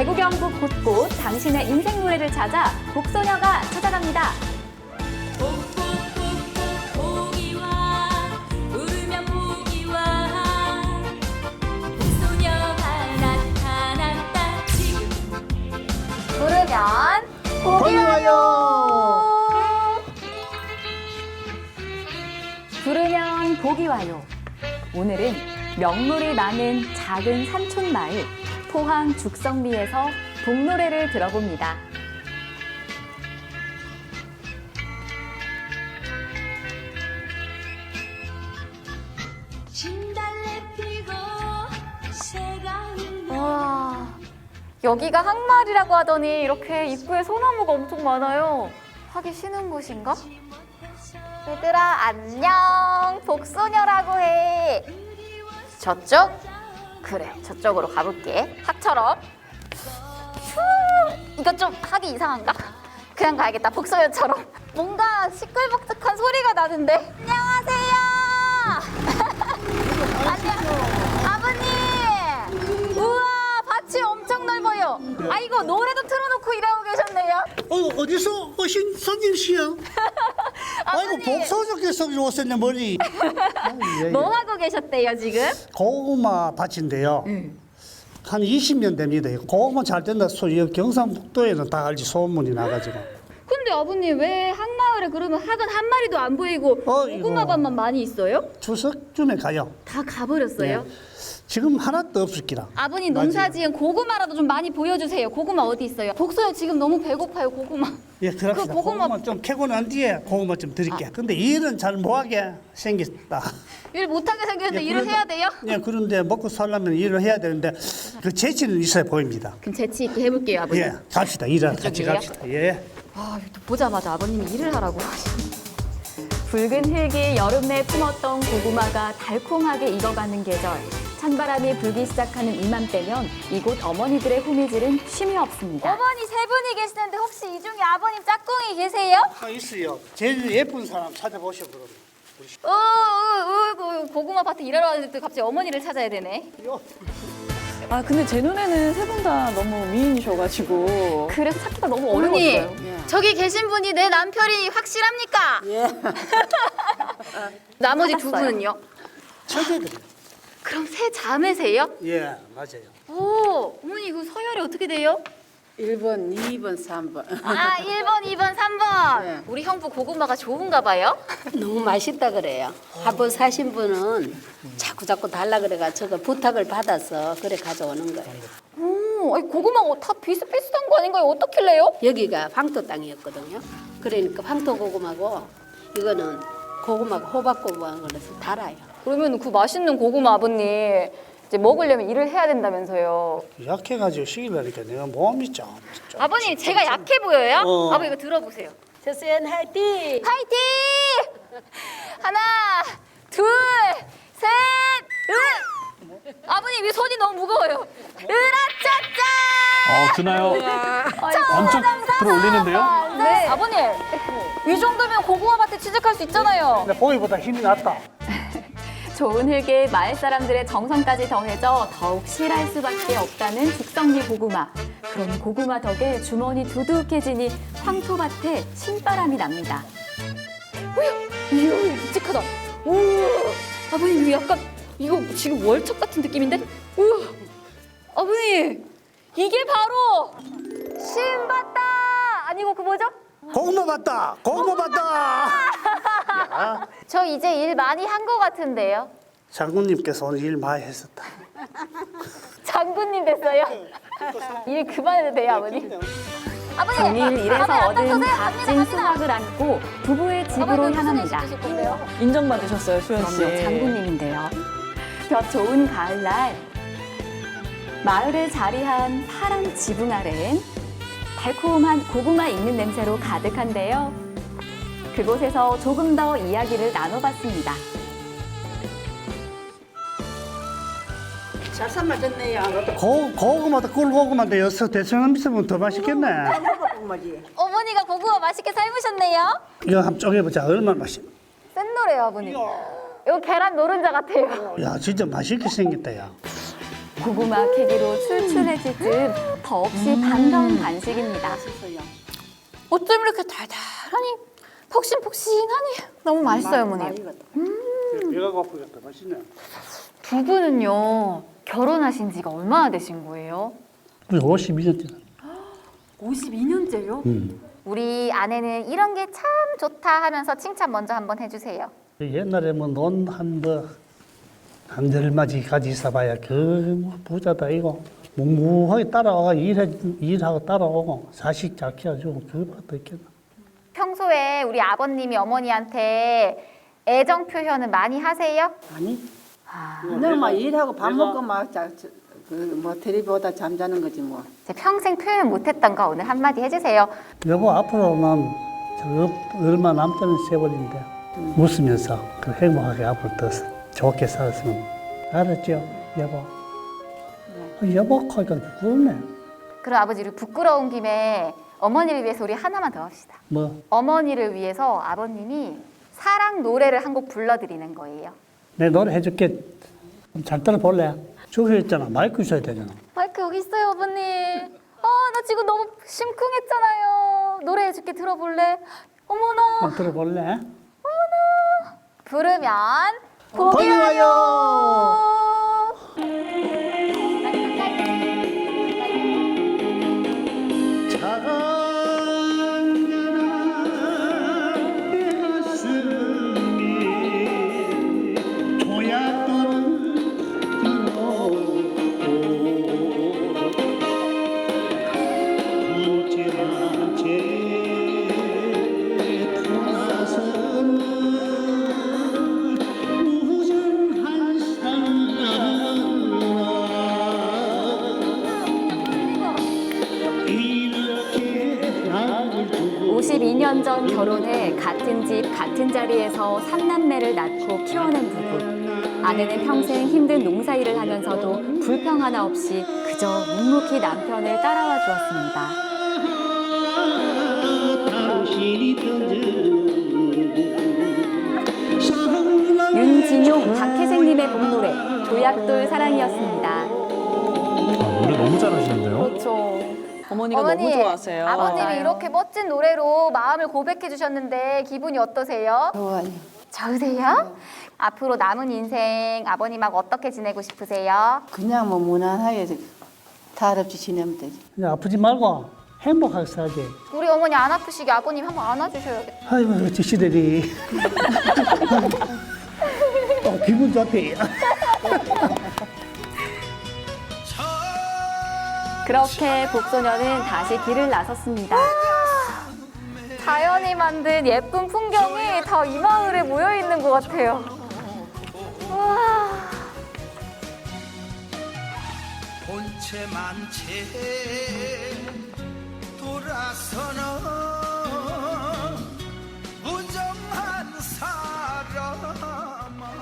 대구 경북 곳곳 당신의 인생 노래를 찾아 복소녀가 찾아갑니다. 부르면 보기 와요. 부르면 복이 와요. 오늘은 명물이 많은 작은 산촌 마을 포항 죽성리에서 복노래를 들어봅니다. 와, 여기가 항마을이라고 하더니 이렇게 입구에 소나무가 엄청 많아요. 하기 쉬는 곳인가? 얘들아, 안녕. 복소녀라고 해. 저쪽? 그래, 저쪽으로 가볼게. 학처럼. 휴, 이거 좀 하기 이상한가? 그냥 가야겠다, 복소녀처럼. 뭔가 시끌벅적한 소리가 나는데. 안녕하세요. 안녕. 아버님. 우와, 밭이 엄청 넓어요. 아이고, 노래도 틀어놓고 일하고 계셨네요. 어, 어디서 오신 손님이시여? 아이고, 복소적께서 오셨네, 머리. 예, 예. 뭐 하고 계셨대요, 지금? 고구마 밭인데요. 한 20년 됩니다. 고구마 잘 된다 소리 경상북도에는 다 알지 소문이 나가지고. 근데 아버님 왜 항마을에 그러면 학은 한 마리도 안 보이고 어, 고구마 이거. 밭만 많이 있어요? 추석쯤에 가요. 다 가버렸어요? 네. 지금 하나도 없을기라. 아버님 농사지은 고구마라도 좀 많이 보여주세요. 고구마 어디 있어요? 복서요 지금 너무 배고파요 고구마. 예, 그럽시다. 그 고구마- 고구마... 좀 캐고 난 뒤에 고구마 좀 드릴게. 근데 일은 잘 못하게 생겼다. 일 못하게 생겼는데 예, 일을 그래도- 해야 돼요? 예, 그런데 먹고 살려면 일을 해야 되는데 그 재치는 있어야 보입니다. 그럼 재치 있게 해볼게요 아버님. 예, 갑시다. 일하러 같이? 갑시다. 예. 아, 또 보자마자 아버님이 일을 하라고 하시네. 붉은 흙이 여름 내 품었던 고구마가 달콤하게 익어가는 계절. 찬바람이 불기 시작하는 이맘때면 이곳 어머니들의 호미질은 쉼이 없습니다. 어머니 세 분이 계시는데 혹시 이 중에 아버님 짝꿍이 계세요? 아, 있어요. 제일 예쁜 사람 찾아보셔 그러면. 어, 어, 어, 어, 고구마 밭에 일하러 왔는데 또 갑자기 어머니를 찾아야 되네. 요. 아 근데 제 눈에는 세 분 다 너무 미인이셔가지고 그래서 찾기가 너무 어머니, 어려웠어요. 저기 계신 분이 내 남편이 확실합니까? 예. 나머지 두 찾았어요. 분은요? 처제들. 그럼 세 자매세요? 예, 맞아요. 오, 어머니 이거 서열이 어떻게 돼요? 1번, 2번, 3번. 아, 1번, 2번, 3번. 네. 우리 형부 고구마가 좋은가 봐요? 너무 맛있다 그래요. 한번 사신 분은 자꾸 자꾸 달라 그래가 저거 부탁을 받아서 그래 가져오는 거예요. 오, 아니, 고구마가 다 비슷비슷한 거 아닌가요? 어떻길래요? 여기가 황토 땅이었거든요. 그러니까 황토 고구마고 이거는 고구마가 호박 고구마 그래서 달아요. 그러면 그 맛있는 고구마 아버님 이제 먹으려면 일을 해야 된다면서요. 약해가지고 시기라니까 내가 몸이 좀. 좀 아버님 제가 약해 보여요? 어. 아버 이거 들어보세요. 저수연 화이팅! 파이팅! 하나, 둘, 셋, 으! 아버님 이 손이 너무 무거워요. 으라짜짜! 어, 드나요? 엄청 들어 올리는데요? 네. 아버님 이 정도면 고구마 밭에 취직할 수 있잖아요. 근데 보기보다 힘이 났다. 좋은 흙에 마을 사람들의 정성까지 더해져 더욱 실할 수밖에 없다는 죽성리 고구마. 그런 고구마 덕에 주머니 두둑해지니 황토밭에 신바람이 납니다. 우야, 이야, 묵직하다. 오, 아버님 이거 약간 이거 지금 월척 같은 느낌인데? 우와, 아버님 이게 바로 신바다 아니고 그 뭐죠? 고구마 봤다. 고구마 봤다. 야, 저 이제 일 많이 한것 같은데요. 장군님께서 오늘 일 많이 했었다. 장군님 됐어요. 일 그만해도 돼요, 아버님. 종일 일에서 아, 얻은 값진 수확을 안고 부부의 집으로 향합니다. 인정받으셨어요 수연 씨. 그럼요, 장군님인데요. 볕 좋은 가을날 마을에 자리한 파란 지붕 아래엔 달콤한 고구마 익는 냄새로 가득한데요. 그곳에서 조금 더 이야기를 나눠봤습니다. 잘 삶아졌네요. 고, 고구마도 꿀고구마인데 여기서 대충 있으면 더 맛있겠네. 어머니가 고구마 맛있게 삶으셨네요. 이거 한번 쪼개보자. 얼마나 맛있 센 노래요, 아버님. 이거 계란 노른자 같아요. 야, 진짜 맛있게 생겼다, 야. 고구마 캐기로 출출해질 즈음 더없이 반가운 간식입니다. 어쩜 이렇게 달달하니 폭신폭신하니 너무 맛있어요, 어머니. 배가 고프겠다. 맛있네. 두 분은요 결혼하신 지가 얼마나 되신 거예요? 우리 52년 때. 52년째요? 음. 우리 아내는 이런 게 참 좋다 하면서 칭찬 먼저 한번 해주세요. 옛날에 뭐 뭐논한뭐 한절맞이 가지 있어봐야 그 부자다 이거 묵묵하게 따라와 일해 일하고 따라오고 자식 잘 키워주고 그것도 있겠나. 평소에 우리 아버님이 어머니한테 애정 표현은 많이 하세요? 아니. 너막 일하고 밥 먹고 막그뭐 텔레비보다 잠자는 거지 뭐. 제 평생 표현 못했던 거 오늘 한마디 해주세요. 여보 앞으로는 저 얼마 남자는 세월인데 웃으면서 그 행복하게 앞으로 더 좋게 살았으면 알았죠 여보 어, 여보 하니까 부끄럽네 그럼 아버지 우리 부끄러운 김에 어머니를 위해서 우리 하나만 더 합시다. 뭐 어머니를 위해서 아버님이 사랑 노래를 한 곡 불러드리는 거예요. 내 노래 해줄게 잘 들어볼래? 저기 있잖아 마이크 있어야 되잖아 마이크 여기 있어요, 아버님. 아, 나 지금 너무 심쿵했잖아요. 노래 해줄게 들어볼래? 어머나. 한번 들어볼래? 부르면 복이 복이 와요. 와요. 오 52년 전 결혼해 같은 집 같은 자리에서 삼남매를 낳고 키워낸 부부. 아내는 평생 힘든 농사일을 하면서도 불평 하나 없이 그저 묵묵히 남편을 따라와 주었습니다. 윤진용, 박혜생님의 봄노래 조약돌 사랑이었습니다. 아, 노래 너무 잘하시는데요? 그렇죠. 어머니가 너무 좋아하세요. 아버님이 이렇게 멋진 노래로 마음을 고백해 주셨는데 기분이 어떠세요? 좋아요. 좋으세요? 앞으로 남은 인생 아버님하고 어떻게 지내고 싶으세요? 그냥 뭐 무난하게 탈 없이 지내면 되지. 그냥 아프지 말고 행복하게 살게 우리 어머니 안 아프시게 아버님 한번 안아주셔야겠다. 아이고 저 시들이 어, 기분 좋대 그렇게 복소녀는 다시 길을 나섰습니다. 자연이 만든 예쁜 풍경이 다 이 마을에 모여 있는 것 같아요. 와.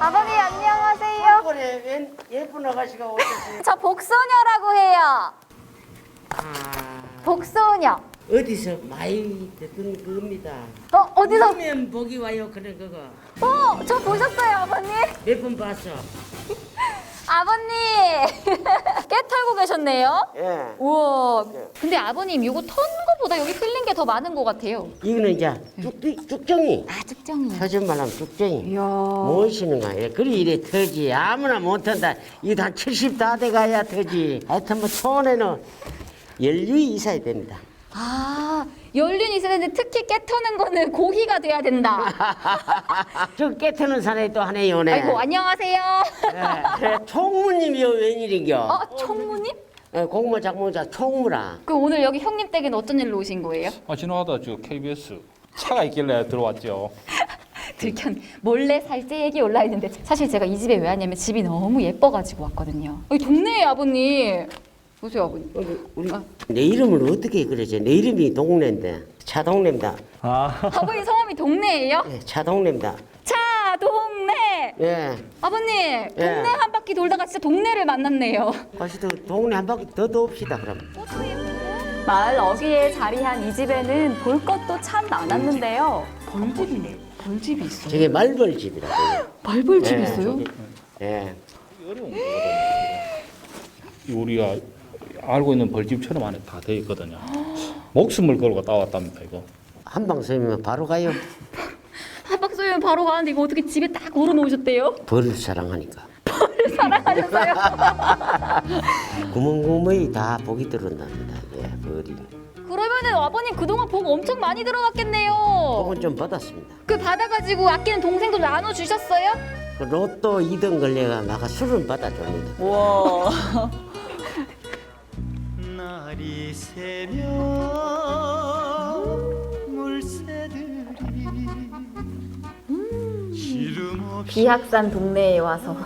아버님 안녕하세요. 그래, 웬 예쁜 아가씨가 오셨지. 저 복소녀라고 해요. 복소녀. 어디서 많이 듣던 겁니다. 어 어디서? 보면 복이 와요 그런 거가 어저 보셨어요 아버님? 몇 번 봤어. 아버님 깨 털고 계셨네요. 예. 우와. 근데 아버님 이거 턴 거보다 여기 흘린 게 더 많은 것 같아요. 이거는 이제 쭉 쭉정이. 아 측정이요. 서준 말하면 쭉정이. 이야. 모시는 거야. 그리 이래 터지. 아무나 못한다. 이거 한70 다 돼가야 터지. 하여튼 뭐 손에는 연륜이 있어야 됩니다. 아 연륜이 있었는데 특히 깨 터는 거는 고기가 돼야 된다. 저 깨트는 사람이 또 하나 요네. 아이고 안녕하세요. 예. 총무님이요 웬일인겨? 어 총무님? 예, 공모 작모자 총무라. 그 오늘 여기 형님 댁엔 어떤 일로 오신 거예요? 아, 지나가다 저 KBS 차가 있길래 들어왔죠. 들켰 몰래 살제 얘기 올라 있는데 사실 제가 이 집에 왜 왔냐면 집이 너무 예뻐가지고 왔거든요. 여기 동네에 아버님 보세요 아버님. 우리 내 이름을 어떻게 그러지? 내 이름이 동네인데 차동네입니다. 아, 아버님 성함이 동네예요? 예, 차동네입니다. 차 동네. 예. 아버님 동네 한 바퀴 돌다가 진짜 동네를 만났네요. 다시 또 동네 한 바퀴 더 돕시다 그럼. 마을 어귀에 자리한 이 집에는 볼 것도 참 많았는데요. 벌집이네. 벌집이 있어. 저게 말벌집이라고. 말벌집이 예, 있어요? 저기, 예. 우리가 알고 있는 벌집처럼 안에 다 되어 있거든요. 목숨을 걸고 따왔답니다 이거. 한방 쏘면 바로 가요. 한박 쏘면 바로 가는데 이거 어떻게 집에 딱 걸어 놓으셨대요? 벌을 사랑하니까. 사랑하셨어요? 구멍구멍이 다 복이 들어온답니다. 예, 벌이. 그러면은 아버님 그동안 복 엄청 많이 들어갔겠네요. 복은 좀 받았습니다. 그 받아가지고 아끼는 동생도 나눠주셨어요? 그 로또 2등 걸려가 나가 술은 받아줍니다. 우와. 새면 물새들이 시름 없이 비학산 동네에 와서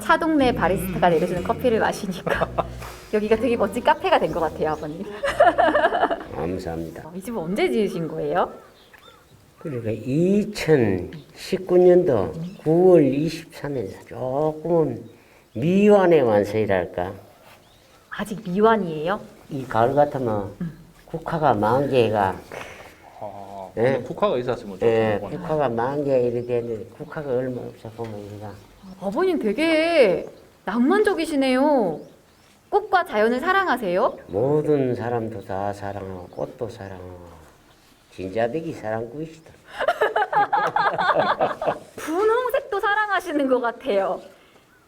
차 동네 바리스타가 내려주는 커피를 마시니까 여기가 되게 멋진 카페가 된 것 같아요, 아버님. 감사합니다. 이 집은 언제 지으신 거예요? 그러니까 2019년도 9월 23일 조금은 미완의 완성이랄까. 아직 미완이에요? 이 가을 같으면 국화가 만 개가 아, 예. 국화가 있었으면 예, 좋겠고. 국화가 만 개 이렇게 되는데 국화가 얼마 없어 보면 얘가 아버님 되게 낭만적이시네요. 꽃과 자연을 사랑하세요? 모든 사람도 다 사랑하고 꽃도 사랑하고 진짜배기 사랑꾼이시다. 분홍색도 사랑하시는 것 같아요.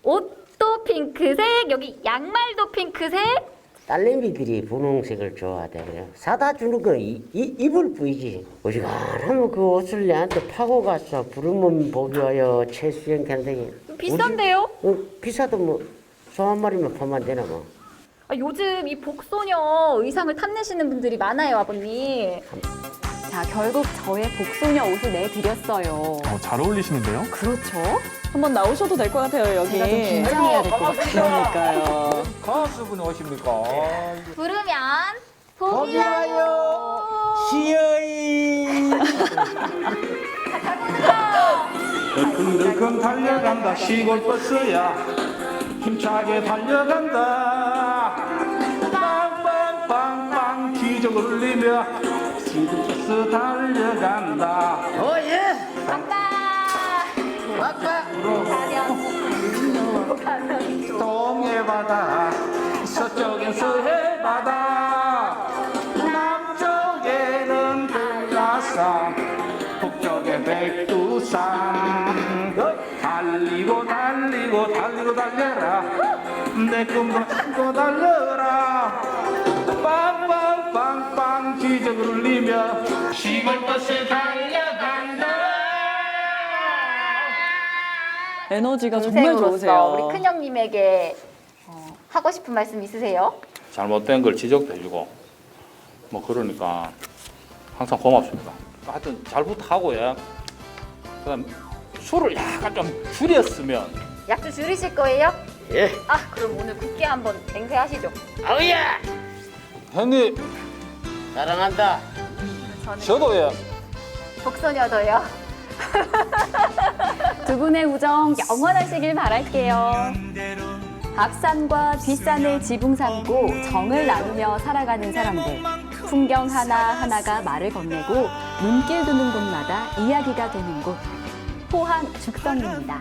옷도 핑크색, 여기 양말도 핑크색. 딸내미들이 분홍색을 좋아하대 그래요. 사다 주는 건 이, 이, 입을 뿐이지. 어지간하면 그 옷을 내한테 파고 가서 부르면 복이 와요. 최수영 캐는데 비싼데요? 어, 비싸도 뭐 소 한 마리만 파면 되나 뭐. 아, 요즘 이 복소녀 의상을 탐내시는 분들이 많아요, 아버님. 자, 결국 저의 복소녀 옷을 내드렸어요. 어, 잘 어울리시는데요? 그렇죠. 한번 나오셔도 될 것 같아요, 여기. 제가 좀 긴장해야 될 것 같아요. 그러니까요. 가수분이 오십니까? 부르면 복이 와요. 시어이. 덜컹덜컹 달려간다 시골 버스야 힘차게 달려간다 빵빵빵빵 기적을 울리며 시골 버스 달려간다 오예. 아빠. 아빠. 동해 바다 서쪽엔 서해 바다. 남쪽에는 한라산 북쪽에 백두산. 달리고 달리고 달리고 달려라. 내 꿈도 안고 달려라. 빵빵빵빵 기적을 울리며 시골 버스에 달려 에너지가 정말 좋으세요. 우리 큰형님에게 어, 하고 싶은 말씀 있으세요? 잘못된 걸 지적해주고 뭐 그러니까 항상 고맙습니다. 하여튼 잘 부탁하고요. 그다음 술을 약간 좀 줄였으면 약주 줄이실 거예요? 예. 아, 그럼 오늘 굳게 한번 맹세하시죠. 아우야. 형님 사랑한다. 저도요. 복소녀도요. 두 분의 우정 영원하시길 바랄게요. 앞산과 뒷산을 지붕 삼고 정을 나누며 살아가는 사람들. 풍경 하나하나가 말을 건네고 눈길 두는 곳마다 이야기가 되는 곳. 포항 죽성입니다.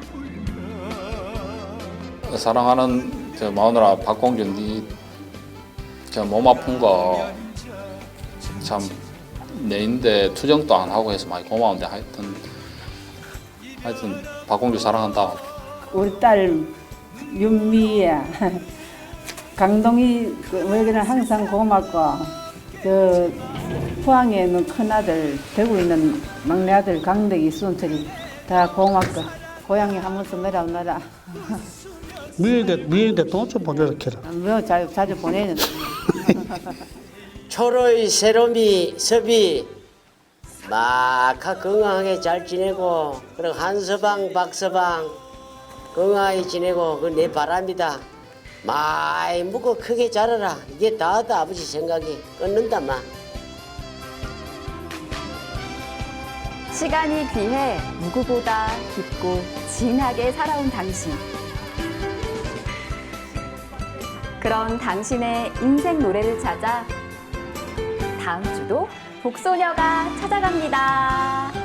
사랑하는 저 마누라 박공준 니저몸 아픈 거 참 내인데 투정도 안 하고 해서 많이 고마운데 하여튼 하여튼 박공주 사랑한다. 우리 딸 윤미야 강동이 그 왜그는 항상 고맙고 저 포항에 있는 큰 아들 대구에 있는 막내 아들 강덕이 순철이 다 고맙고 고향에 한 번씩 내려오너라 미인데 미인데 돈좀 보내라 캐라. 뭐 자, 자주 보내는 초로이 세롬이 섭이 마카 건강하게 잘 지내고 그리고 한서방 박서방 건강하게 지내고 그 내 바람이다. 많이 먹고 크게 자라라. 이게 다다 아버지 생각이. 끊는다 마. 시간이 귀해 누구보다 깊고 진하게 살아온 당신. 그런 당신의 인생 노래를 찾아 다음 주도 복소녀가 찾아갑니다.